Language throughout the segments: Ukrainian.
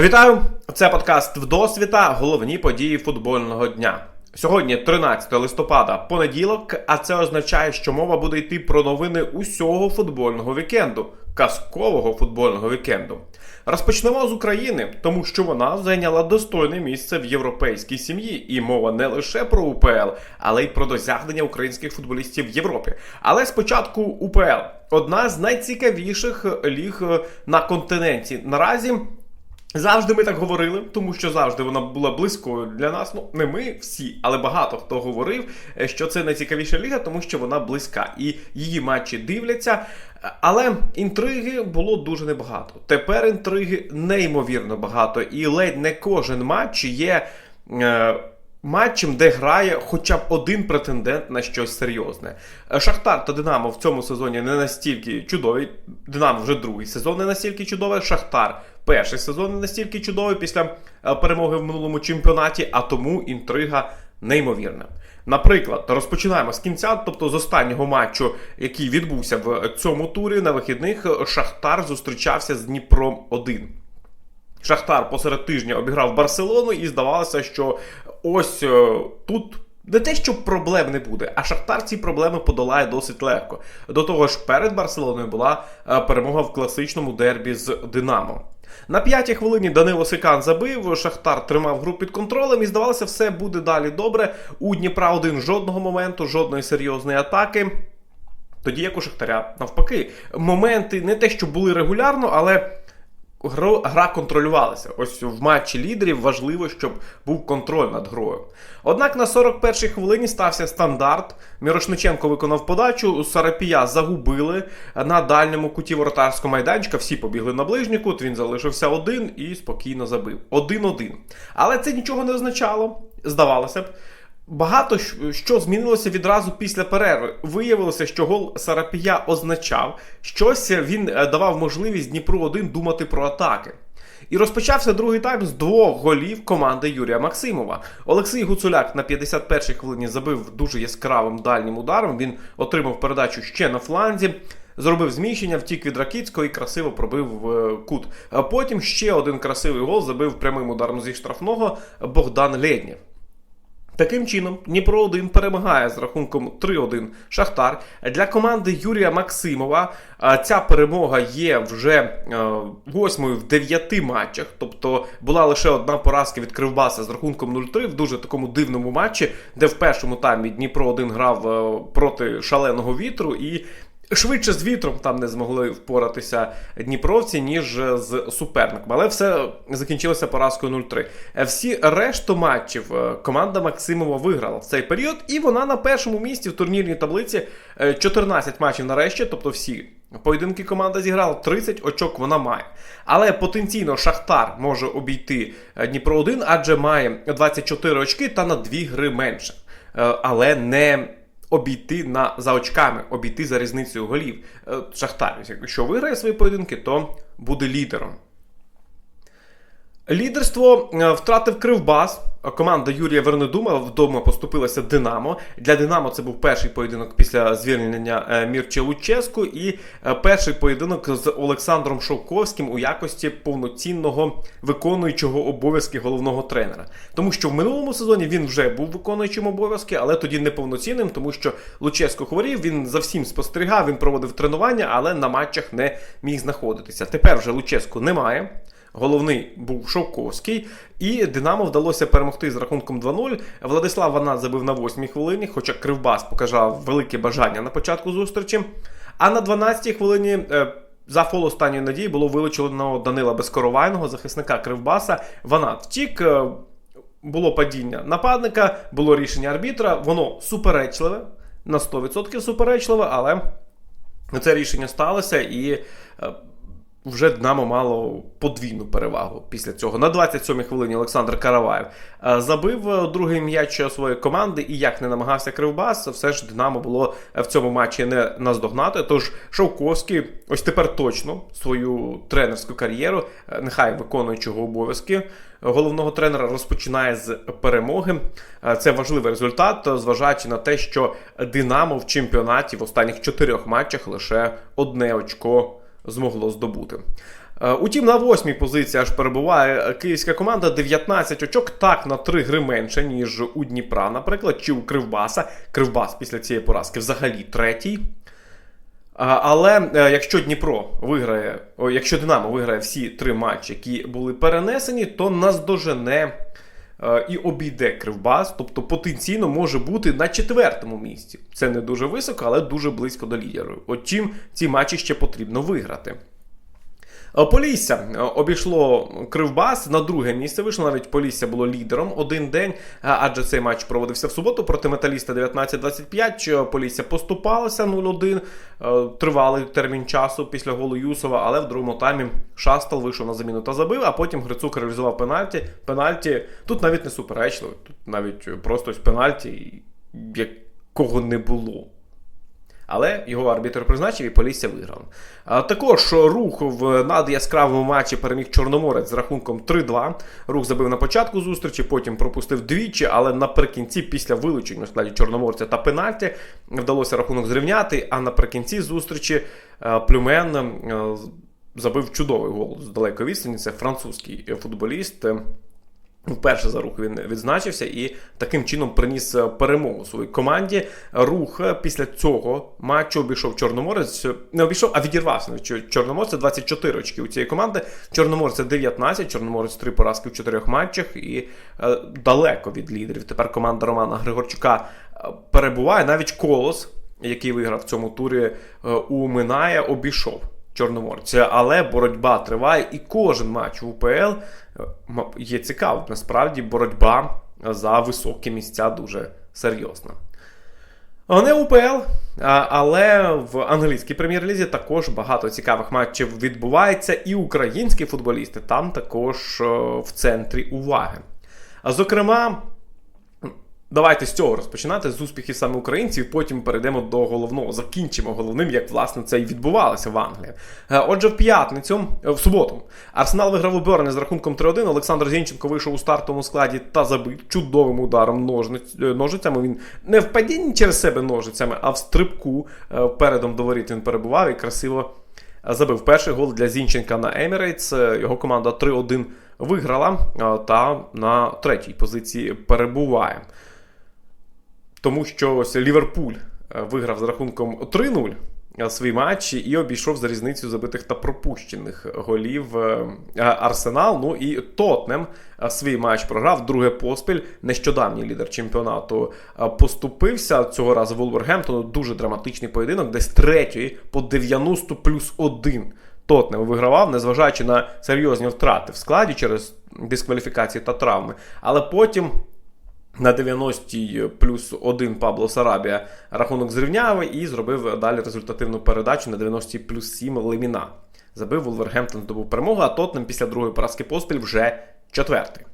Вітаю! Це подкаст Вдосвіта. Головні події футбольного дня. Сьогодні 13 листопада, понеділок, а це означає, що мова буде йти про новини усього футбольного вікенду, казкового футбольного вікенду. Розпочнемо з України, тому що вона зайняла достойне місце в європейській сім'ї, і мова не лише про УПЛ, але й про досягнення українських футболістів в Європі. Але спочатку УПЛ одна з найцікавіших ліг на континенті. Наразі Завжди ми так говорили, тому що завжди вона була близькою для нас. Ну не ми всі, але багато хто говорив, е, що це найцікавіша ліга, тому що вона близька, і її матчі дивляться. Але інтриги було дуже небагато. Тепер інтриги неймовірно багато, і ледь не кожен матч є. Е, Матчем, де грає хоча б один претендент на щось серйозне. Е, Шахтар та Динамо в цьому сезоні не настільки чудові. Динамо вже другий сезон не настільки чудовий. Шахтар перший сезон не настільки чудовий після е, перемоги в минулому чемпіонаті, а тому інтрига неймовірна. Наприклад, розпочинаємо з кінця, тобто з останнього матчу, який відбувся в цьому турі на вихідних, Шахтар зустрічався з Дніпром 1. Шахтар посеред тижня обіграв Барселону, і здавалося, що ось е, тут. Не те, що проблем не буде, а Шахтар ці проблеми подолає досить легко. До того ж, перед Барселоною була е, перемога в класичному дербі з Динамо. На п'ятій хвилині Данило Сикан забив, Шахтар тримав гру під контролем і здавалося, все буде далі добре. У Дніпра один жодного моменту, жодної серйозної атаки. Тоді як у Шахтаря, навпаки, моменти не те, що були регулярно, але Гра, контролювалася. Ось в матчі лідерів важливо, щоб був контроль над грою. Однак на 41-й хвилині стався стандарт. Мірошниченко виконав подачу, Сарапія загубили на дальньому куті воротарського майданчика. Всі побігли на ближній кут, він залишився один і спокійно забив. Один-один. Але це нічого не означало, здавалося б. Багато що змінилося відразу після перерви. Виявилося, що гол Сарапія означав, щось він е, давав можливість Дніпру 1 думати про атаки. І розпочався другий тайм з двох голів команди Юрія Максимова. Олексій Гуцуляк на 51-й хвилині забив дуже яскравим дальнім ударом. Він отримав передачу ще на фланзі. Зробив зміщення, втік від Ракіцького і красиво пробив е, кут. Потім ще один красивий гол забив прямим ударом зі штрафного Богдан Лєднєв. Таким чином, Дніпро 1 перемагає з рахунком 3-1 Шахтар. Для команди Юрія Максимова ця перемога є вже восьмою в дев'яти матчах. Тобто була лише одна поразка від Кривбаса з рахунком 0-3 в дуже такому дивному матчі, де в першому таймі Дніпро 1 грав проти шаленого вітру. і Швидше з вітром там не змогли впоратися Дніпровці, ніж з суперником. Але все закінчилося поразкою 0-3. Всі решту матчів е, команда Максимова виграла в цей період, і вона на першому місці в турнірній таблиці 14 е, матчів нарешті, тобто всі. Поєдинки команда зіграла 30 очок вона має. Але потенційно Шахтар може обійти е, Дніпро 1, адже має 24 очки та на 2 гри менше. Але не обійти на за очками, обійти за різницею голів. Е, Шахтар, якщо виграє свої поєдинки, то буде лідером. Лідерство е, втратив Кривбас. Команда Юрія Вернедума вдома поступилася Динамо. Для Динамо це був перший поєдинок після звільнення е, Мірче Луческу і е, перший поєдинок з Олександром Шовковським у якості повноцінного виконуючого обов'язки головного тренера. Тому що в минулому сезоні він вже був виконуючим обов'язки, але тоді не повноцінним, тому що Луческо хворів, він за всім спостерігав, він проводив тренування, але на матчах не міг знаходитися. Тепер вже Луческу немає. Головний був Шовковський, і Динамо вдалося перемогти з рахунком 2-0. Владислав Ванат забив на 8-й хвилині, хоча Кривбас показав велике бажання на початку зустрічі. А на 12-й хвилині. Е, за фол останньої надії було вилучено Данила Безкоровайного, захисника Кривбаса. Ванат втік, е, було падіння нападника, було рішення арбітра. Воно суперечливе, на 100% суперечливе, але це рішення сталося і е, вже Динамо мало подвійну перевагу після цього. На 27-й хвилині Олександр Караваєв е, забив е, другий м'яч своєї команди, і як не намагався Кривбас, все ж Динамо було в цьому матчі не наздогнати. Тож Шовковський ось тепер точно свою тренерську кар'єру, е, нехай виконуючого обов'язки головного тренера, розпочинає з перемоги. Це важливий результат, зважаючи на те, що Динамо в чемпіонаті в останніх чотирьох матчах лише одне очко змогло здобути. Е, Утім, на восьмій позиції аж перебуває київська команда 19 очок, так на 3 гри менше, ніж у Дніпра, наприклад, чи у Кривбаса. Кривбас після цієї поразки взагалі третій. Але е, якщо Дніпро виграє, якщо Динамо виграє всі три матчі, які були перенесені, то наздожене е, і обійде Кривбас, тобто потенційно може бути на четвертому місці. Це не дуже високо, але дуже близько до лідеру. От чим ці матчі ще потрібно виграти. Е, Полісся е, обійшло Кривбас на друге місце. Вийшло навіть Полісся було лідером один день, е, адже цей матч проводився в суботу проти металіста 19-25. Е, Полісся поступалося 0-1. Е, Тривалий термін часу після голу Юсова, але в другому таймі Шастал вийшов на заміну та забив, а потім Грицук реалізував пенальті. Пенальті тут навіть не суперечливо, тут навіть просто пенальті, якого не було. Але його арбітр призначив і Полісся виграв. Також рух в надяскравому матчі переміг Чорноморець з рахунком 3-2. Рух забив на початку зустрічі, потім пропустив двічі, але наприкінці, після вилучень у складі Чорноморця та пенальті, вдалося рахунок зрівняти. А наприкінці зустрічі е, Плюмен е, забив чудовий гол з далекої відстані. Це французький футболіст. Вперше за рух він відзначився і таким чином приніс е, перемогу своїй команді. Рух е, після цього матчу обійшов Чорноморець. е, Не обійшов, а відірвався. навіть. Чор- Чорноморець це 24 очки у цієї команди. Чорноморець це 19, Чорноморець 3 поразки в 4 матчах і далеко від лідерів. Тепер команда Романа Григорчука перебуває. Навіть Колос, який виграв в цьому турі у Минає, обійшов. Чорноморця, але боротьба триває, і кожен матч в УПЛ е, є цікавим. Насправді боротьба за високі місця дуже серйозна. Не УПЛ, але в англійській прем'єр-лізі також багато цікавих матчів відбувається, і українські футболісти там також е, в центрі уваги. А зокрема, Давайте з цього розпочинати з успіхів саме українців, потім перейдемо до головного. Закінчимо головним, як власне це і відбувалося в Англії. Е, Отже, в п'ятницю, е, в суботу, Арсенал виграв у Берні з рахунком 3-1. Олександр Зінченко вийшов у стартовому складі та забив чудовим ударом ножниць, е, ножицями. Він не в падінні через себе ножицями, а в стрибку передом до воріт він перебував і красиво забив перший гол для Зінченка на Емірейтс. Його команда 3-1 виграла та на третій позиції перебуває. Тому що ось Ліверпуль е, виграв з рахунком 3-0 е, свій матч і обійшов за різницю забитих та пропущених голів е, Арсенал. Ну і Тотнем свій матч програв друге поспіль. Нещодавній лідер чемпіонату поступився цього разу Волвергемптону. Дуже драматичний поєдинок, де з третьої по 90 плюс 1 Тотнем вигравав, незважаючи на серйозні втрати в складі через дискваліфікації та травми. Але потім. На 90-й плюс 1 Пабло Сарабія рахунок зрівняв і зробив далі результативну передачу на 90-й плюс 7 Леміна. Забив Вулвергемптон здобув перемогу, а Тотнем після другої поразки поспіль вже четвертий.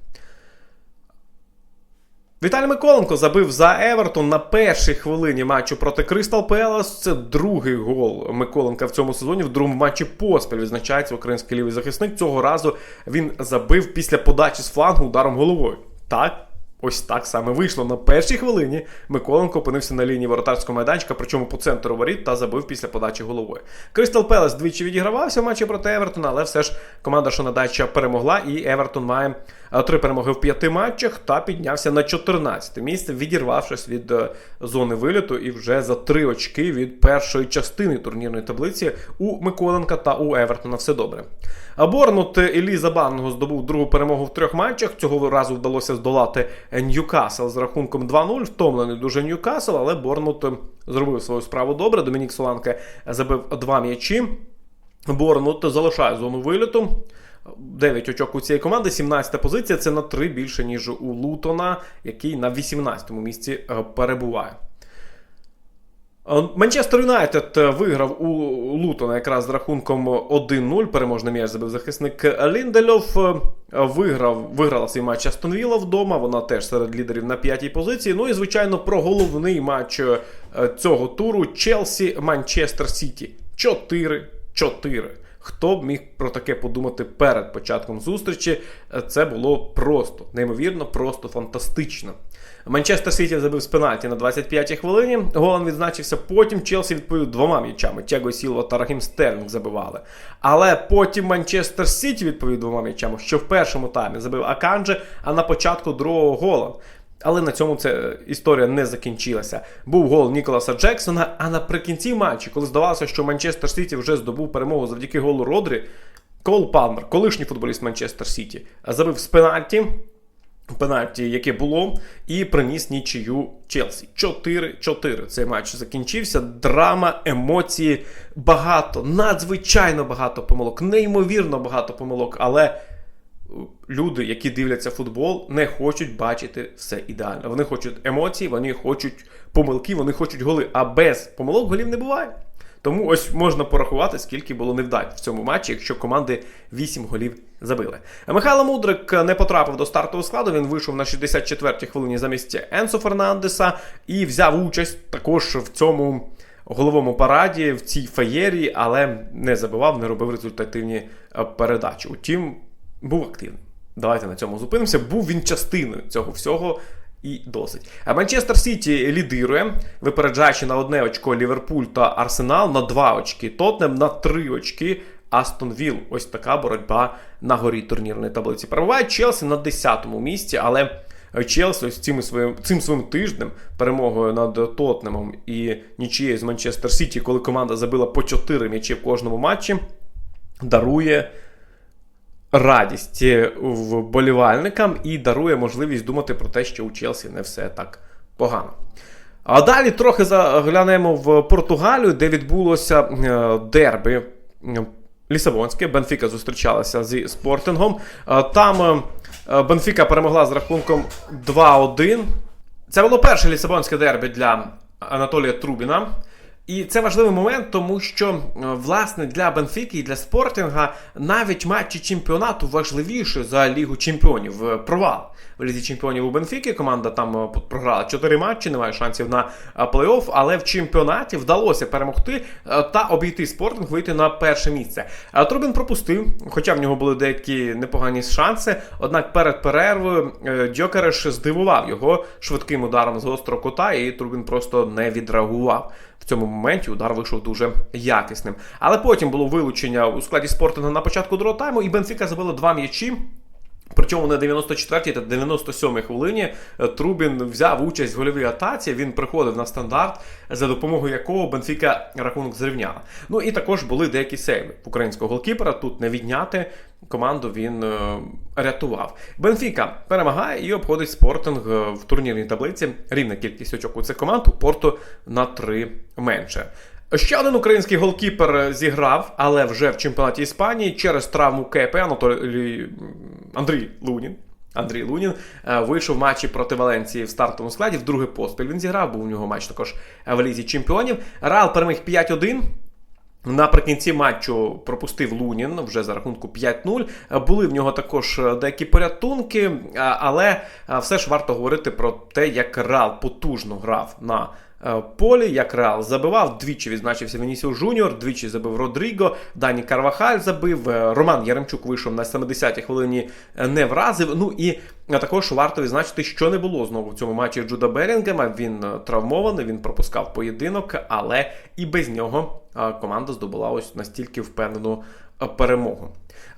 Віталій Миколенко забив за Евертон на першій хвилині матчу проти Кристал Пелас. Це другий гол Миколенка в цьому сезоні. В другому матчі поспіль відзначається український лівий захисник. Цього разу він забив після подачі з флангу ударом головою. Так, Ось так саме вийшло. На першій хвилині Миколенко опинився на лінії воротарського майданчика, причому по центру воріт та забив після подачі головою. Кристал Пелес двічі відігравався в матчі проти Евертона, але все ж команда Шонадача перемогла, і Евертон має е, три перемоги в п'яти матчах та піднявся на 14 місце, відірвавшись від е, зони виліту і вже за три очки від першої частини турнірної таблиці у Миколенка та у Евертона все добре. Борнут Еліза Банного здобув другу перемогу в трьох матчах. Цього разу вдалося здолати Ньюкасл з рахунком 2-0. Втомлений дуже Ньюкасл, але Борнут зробив свою справу добре. Домінік Соланке забив два м'ячі. Борнут залишає зону виліту. 9 очок у цієї команди, 17 позиція. Це на 3 більше, ніж у Лутона, який на 18-му місці е, перебуває. Е, Манчестер Юнайтед е, виграв у Лутона якраз з рахунком 1-0. Переможний м'яч забив захисник Ліндельов. Е, Виграв, виграла свій матч Астон Вілла вдома. Вона теж серед лідерів на п'ятій позиції. Ну і звичайно про головний матч цього туру Челсі Манчестер Сіті. 4-4. Хто б міг про таке подумати перед початком зустрічі? Це було просто неймовірно, просто фантастично. Манчестер Сіті забив з пенальті на 25-й хвилині. Голом відзначився. Потім Челсі відповів двома м'ячами. Тяго Сілва та Рахім Стерлінг забивали. Але потім Манчестер Сіті відповів двома м'ячами, що в першому таймі забив Аканже, а на початку другого гола. Але на цьому ця історія не закінчилася. Був гол Ніколаса Джексона. А наприкінці матчу, коли здавалося, що Манчестер Сіті вже здобув перемогу завдяки голу Родрі, Кол Палмер, колишній футболіст Манчестер Сіті, забив з пенальті. Пенальті, яке було, і приніс нічию Челсі. 4-4. Цей матч закінчився. Драма, емоції, багато, надзвичайно багато помилок, неймовірно багато помилок, але люди, які дивляться футбол, не хочуть бачити все ідеально. Вони хочуть емоцій, вони хочуть помилки, вони хочуть голи. А без помилок голів не буває. Тому ось можна порахувати, скільки було невдач в цьому матчі, якщо команди 8 голів забили. Михайло Мудрик не потрапив до стартового складу. Він вийшов на 64-й хвилині замість Енсо Фернандеса і взяв участь також в цьому головому параді, в цій феєрії, але не забивав, не робив результативні е, передачі. Утім, був активний. Давайте на цьому зупинимося. Був він частиною цього всього. І досить. А Манчестер Сіті лідирує, випереджаючи на одне очко Ліверпуль та Арсенал, на два очки Тотнем, на три очки Астон Вілл. Ось така боротьба на горі турнірної таблиці. Перебуває Челсі на 10-му місці, але Челсі ось цим своїм, цим своїм тижнем перемогою над Тотнемом і нічією з Манчестер Сіті, коли команда забила по 4 м'ячі в кожному матчі, дарує радість вболівальникам і дарує можливість думати про те, що у Челсі не все так погано. А далі трохи заглянемо в Португалію, де відбулося е, дерби е, Лісабонське. Бенфіка зустрічалася зі спортингом. Е, Там е, Бенфіка перемогла з рахунком 2-1. Це було перше лісабонське дербі для Анатолія Трубіна. І це важливий момент, тому що е, власне для Бенфіки і для спортинга навіть матчі чемпіонату важливіше за Лігу Чемпіонів. Е, Провал в Лізі Чемпіонів у Бенфіки. Команда там е, програла 4 матчі, немає шансів на плей-офф, але в чемпіонаті вдалося перемогти та обійти спортинг, вийти на перше місце. Трубін пропустив, хоча в нього були деякі непогані шанси. Однак перед перервою Дьокереш здивував його швидким ударом з гострого кута, і Трубін просто не відреагував. В цьому моменті удар вийшов дуже якісним. Але потім було вилучення у складі спортингу на початку другого тайму, і Бенфіка забила два м'ячі. Причому на 94-й та 97-й хвилині е, Трубін взяв участь в гольовій атаці. Він приходив на стандарт, за допомогою якого Бенфіка рахунок зрівняла. Ну і також були деякі сейви українського голкіпера. Тут не відняти команду він е, рятував. Бенфіка перемагає і обходить спортинг е, в турнірній таблиці. Рівна кількість очок у цих команд у порту на 3 менше. Ще один український голкіпер зіграв, але вже в чемпіонаті Іспанії через травму КП Анатолій Андрій Лунін. Андрій Лунін е, вийшов в матчі проти Валенції в стартовому складі. В другий поспіль він зіграв, був у нього матч також в Лізі Чемпіонів. Реал переміг 5-1. Наприкінці матчу пропустив Лунін вже за рахунку 5-0. Були в нього також деякі порятунки, але все ж варто говорити про те, як Реал потужно грав на е, полі, як Реал забивав. Двічі відзначився Венісіо Жуніор, двічі забив Родріго, Дані Карвахаль забив. е, Роман Яремчук вийшов на 70-й хвилині, е, не вразив. Ну і також варто відзначити, що не було знову в цьому матчі Джуда Берінгема. Він е, травмований, він пропускав поєдинок, але і без нього е, команда здобула ось настільки впевнену е, перемогу.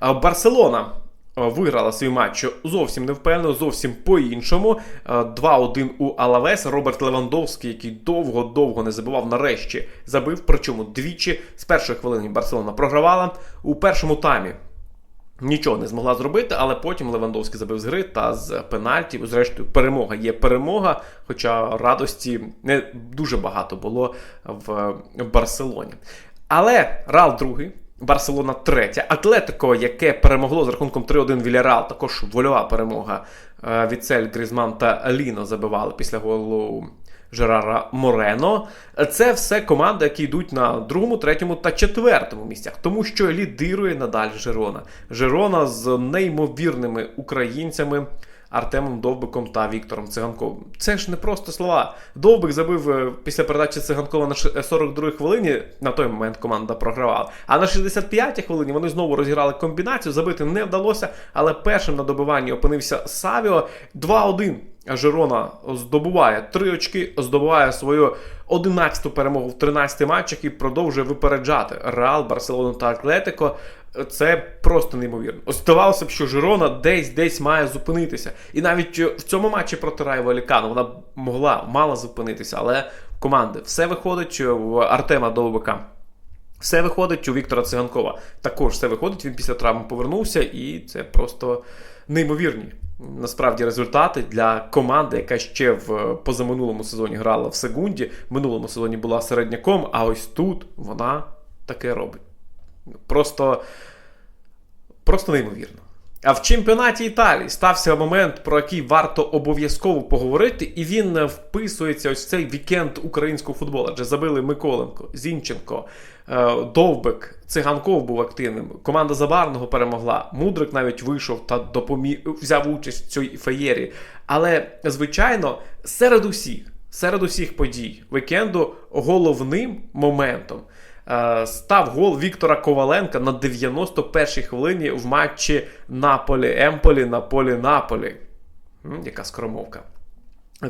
Е, Барселона е, виграла свій матч зовсім не впевнено, зовсім по-іншому. Е, 2-1 у Алавес. Роберт Левандовський, який довго-довго не забивав, нарешті забив. Причому двічі з першої хвилини Барселона програвала у першому таймі. Нічого не змогла зробити, але потім Левандовський забив з гри та з пенальті. Зрештою, перемога є перемога, хоча радості не дуже багато було в Барселоні. Але Рал другий, Барселона третя. Атлетико, яке перемогло з рахунком 3-1 Вільярал, також вольова перемога. Е, Віцель, Грізман та Ліно забивали після голу Жерара Морено. Це все команди, які йдуть на другому, третьому та четвертому місцях, тому що лідирує надалі Жерона. Жерона з неймовірними українцями. Артемом Довбиком та Віктором Циганковим. Це ж не просто слова. Довбик забив е, після передачі Циганкова на 42-й хвилині. На той момент команда програвала. А на 65-й хвилині вони знову розіграли комбінацію. Забити не вдалося, але першим на добиванні опинився Савіо 2-1. Жирона здобуває три очки, здобуває свою 11-ту перемогу в 13 матчах і продовжує випереджати Реал, Барселону та Атлетико. Це просто неймовірно. Здавалося б, що Жирона десь десь має зупинитися. І навіть е, в цьому матчі проти Райво Алікану вона могла мала зупинитися, але в команди все виходить е, в Артема Довбика. Все виходить у Віктора Циганкова. Також все виходить. Він після травми повернувся, і це просто неймовірні. Насправді результати для команди, яка ще в позаминулому сезоні грала в Сегунді, в минулому сезоні була середняком, а ось тут вона таке робить. Просто, просто неймовірно. А в чемпіонаті Італії стався момент, про який варто обов'язково поговорити, і він е, вписується ось в цей вікенд українського футболу. Адже забили Миколенко, Зінченко, е, Довбик, Циганков був активним. Команда Забарного перемогла. Мудрик навіть вийшов та допоміг взяв участь в цій феєрі. Але, звичайно, серед усіх, серед усіх подій вікенду головним моментом. Е, Став гол Віктора Коваленка на 91-й хвилині в матчі Наполі Емполі на полі Наполі. Яка скромовка.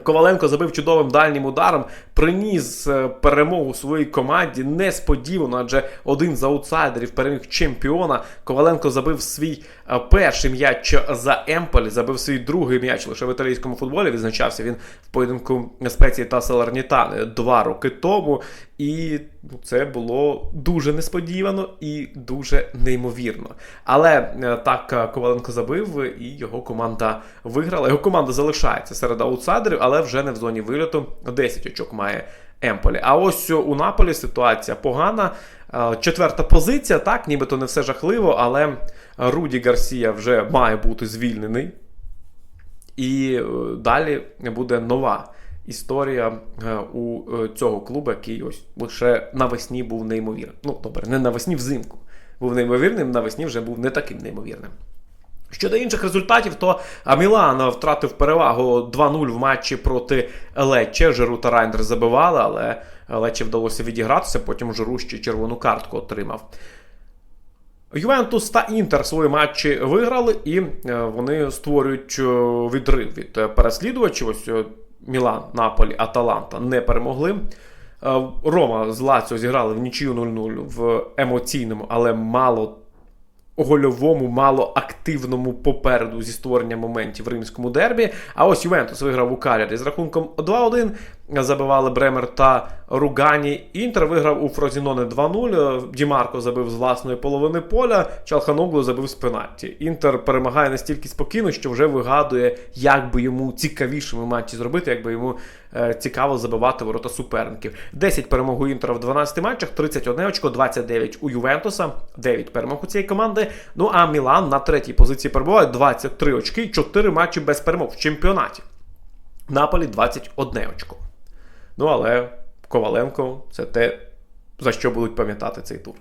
Коваленко забив чудовим дальнім ударом, приніс е, перемогу своїй команді несподівано, адже один з аутсайдерів переміг чемпіона. Коваленко забив свій е, перший м'яч за Емполі, забив свій другий м'яч лише в італійському футболі. Відзначався він в поєдинку Спеції та Салернітани два роки тому. І це було дуже несподівано і дуже неймовірно. Але е, так е, Коваленко забив, і його команда виграла. Його команда залишається серед аутсайдерів, але вже не в зоні вильоту. 10 очок має Емполі. А ось у Наполі ситуація погана. Е, Четверта позиція, так, нібито не все жахливо, але Руді Гарсія вже має бути звільнений. І е, далі буде нова історія е, у е, цього клубу, який ось лише навесні був неймовірним. Ну, добре, не навесні взимку. Був неймовірним, навесні вже був не таким неймовірним. Щодо інших результатів, то а, Мілан втратив перевагу 2-0 в матчі проти Лече. Жиру та Райндер забивали, але Лече вдалося відігратися, потім Жиру ще червону картку отримав. Ювентус та Інтер свої матчі виграли, і е, вони створюють е, відрив від е, переслідувачів. Ось е, Мілан, Наполі, Аталанта не перемогли. Е, Рома з Лаціо зіграли в нічию 0-0 в емоційному, але мало гольовому, мало активному попереду зі створення моментів в римському дербі. А ось Ювентус виграв у Калярі з рахунком 2-1. Забивали Бремер та Ругані. Інтер виграв у Фрозіноне 2-0. Дімарко забив з власної половини поля. Чалханоглу забив з пенальті. Інтер перемагає настільки спокійно, що вже вигадує, як би йому цікавішими матчі зробити, як би йому е, цікаво забивати ворота суперників. 10 перемог у Інтера в 12 матчах, 31 очко, 29 у Ювентуса, 9 перемог у цієї команди. Ну а Мілан на третій позиції перебуває 23 очки, 4 матчі без перемог в чемпіонаті. Наполі 21 очко. Ну, але Коваленко це те, за що будуть пам'ятати цей тур.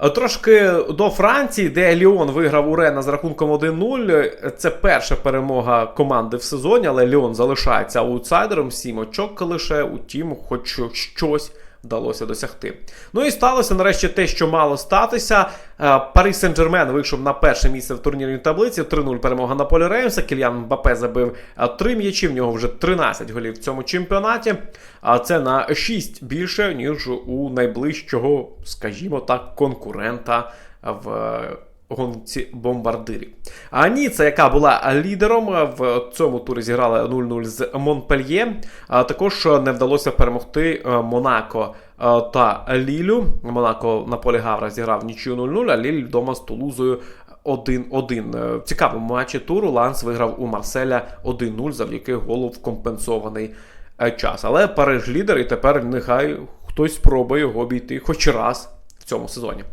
Е, Трошки до Франції, де Ліон виграв у Рена з рахунком 1-0. Це перша перемога команди в сезоні, але Ліон залишається аутсайдером, 7 очок лише, утім, хоч щось вдалося досягти. Ну і сталося нарешті те, що мало статися. Парис Парі Сен-Джермен вийшов на перше місце в турнірній таблиці. 3-0 перемога на полі Реймса. Кільян Мбапе забив 3 м'ячі. В нього вже 13 голів в цьому чемпіонаті. А це на 6 більше, ніж у найближчого, скажімо так, конкурента в гонці бомбардирів. А Ніца, яка була лідером, в цьому турі зіграла 0-0 з Монпельє. А також не вдалося перемогти е, Монако е, та Лілю. Монако на полі Гавра зіграв нічию 0-0, а Ліль вдома з Тулузою 1-1. Е, В цікавому матчі туру Ланс виграв у Марселя 1-0 завдяки голу в компенсований е, час. Але Париж лідер, і тепер нехай хтось спробує його обійти хоч раз в цьому сезоні.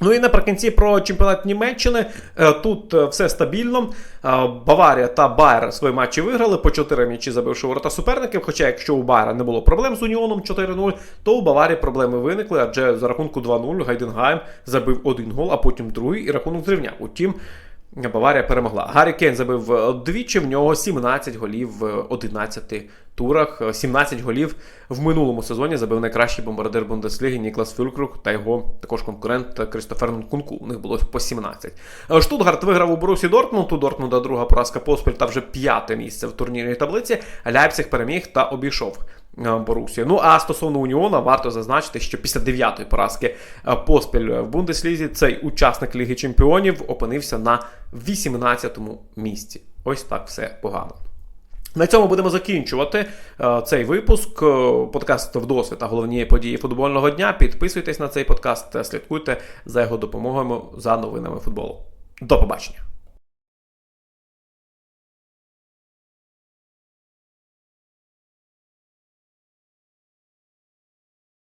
Ну і наприкінці про чемпіонат Німеччини. Е, Тут е, все стабільно. Е, Баварія та Байер свої матчі виграли по 4 м'ячі забивши ворота суперників. Хоча, якщо у Байера не було проблем з Уніоном 4-0, то у Баварії проблеми виникли, адже за рахунку 2-0 Гайденгайм забив один гол, а потім другий і рахунок зрівняв. Утім, Баварія перемогла. Гаррі Кейн забив двічі, в нього 17 голів в 11 турах. Е, 17 голів в минулому сезоні забив найкращий бомбардир Бундесліги Ніклас Фюлькрук та його також конкурент Крістофер Нкунку. У них було по 17. Е, Штутгарт виграв у Борусі Дортмунд. У Дортмунда друга поразка поспіль та вже п'яте місце в турнірній таблиці. Ляйпциг переміг та обійшов. е, Борусію. Ну а стосовно Уніона, варто зазначити, що після дев'ятої поразки е, поспіль в Бундеслізі цей учасник Ліги Чемпіонів опинився на 18-му місці. Ось так все погано. На цьому будемо закінчувати е, цей випуск. Подкаст «Вдосвіт» та головні події футбольного дня. Підписуйтесь на цей подкаст, е, слідкуйте за його допомогою за новинами футболу. До побачення.